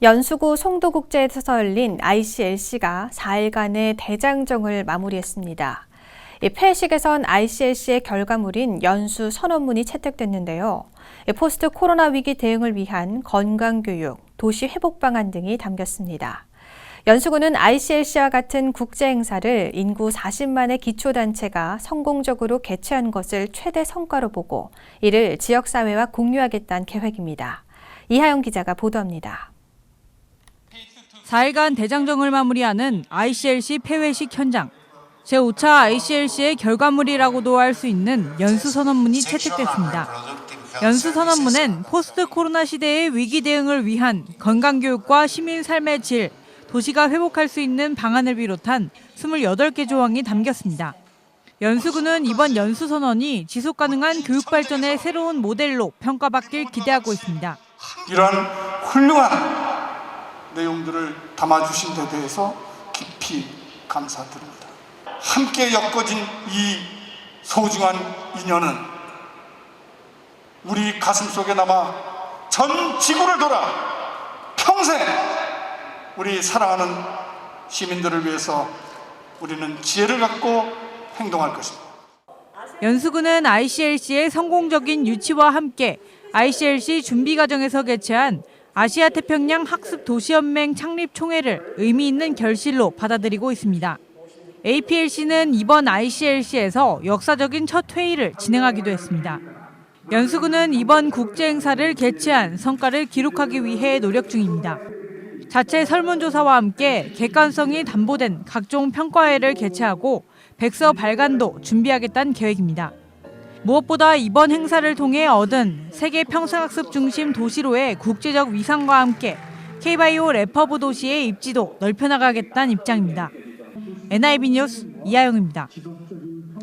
연수구 송도국제에서 열린 ICLC가 4일간의 대장정을 마무리했습니다. 이 폐식에선 ICLC의 결과물인 연수 선언문이 채택됐는데요. 이 포스트 코로나 위기 대응을 위한 건강교육, 도시 회복 방안 등이 담겼습니다. 연수구는 ICLC와 같은 국제 행사를 인구 40만의 기초단체가 성공적으로 개최한 것을 최대 성과로 보고 이를 지역사회와 공유하겠다는 계획입니다. 이하영 기자가 보도합니다. 4일간 대장정을 마무리하는 ICLC 폐회식 현장. 제5차 ICLC의 결과물이라고도 할 수 있는 연수 선언문이 채택됐습니다. 연수 선언문엔 포스트 코로나 시대의 위기 대응을 위한 건강 교육과 시민 삶의 질, 도시가 회복할 수 있는 방안을 비롯한 28개 조항이 담겼습니다. 연수구는 이번 연수 선언이 지속 가능한 교육 발전의 새로운 모델로 평가받길 기대하고 있습니다. 이러한 훌륭한 내용들을 담아주신 데 대해서 깊이 감사드립니다. 함께 엮어진 이 소중한 인연은 우리 가슴 속에 남아 전 지구를 돌아 평생 우리 사랑하는 시민들을 위해서 우리는 지혜를 갖고 행동할 것입니다. 연수구는 ICLC의 성공적인 유치와 함께 ICLC 준비 과정에서 개최한 아시아 태평양 학습 도시연맹 창립 총회를 의미 있는 결실로 받아들이고 있습니다. APLC는 이번 ICLC에서 역사적인 첫 회의를 진행하기도 했습니다. 연수구는 이번 국제 행사를 개최한 성과를 기록하기 위해 노력 중입니다. 자체 설문조사와 함께 객관성이 담보된 각종 평가회를 개최하고 백서 발간도 준비하겠다는 계획입니다. 무엇보다 이번 행사를 통해 얻은 세계 평생학습 중심 도시로의 국제적 위상과 함께 K바이오 레퍼브 도시의 입지도 넓혀나가겠다는 입장입니다. NIB 뉴스 이하영입니다.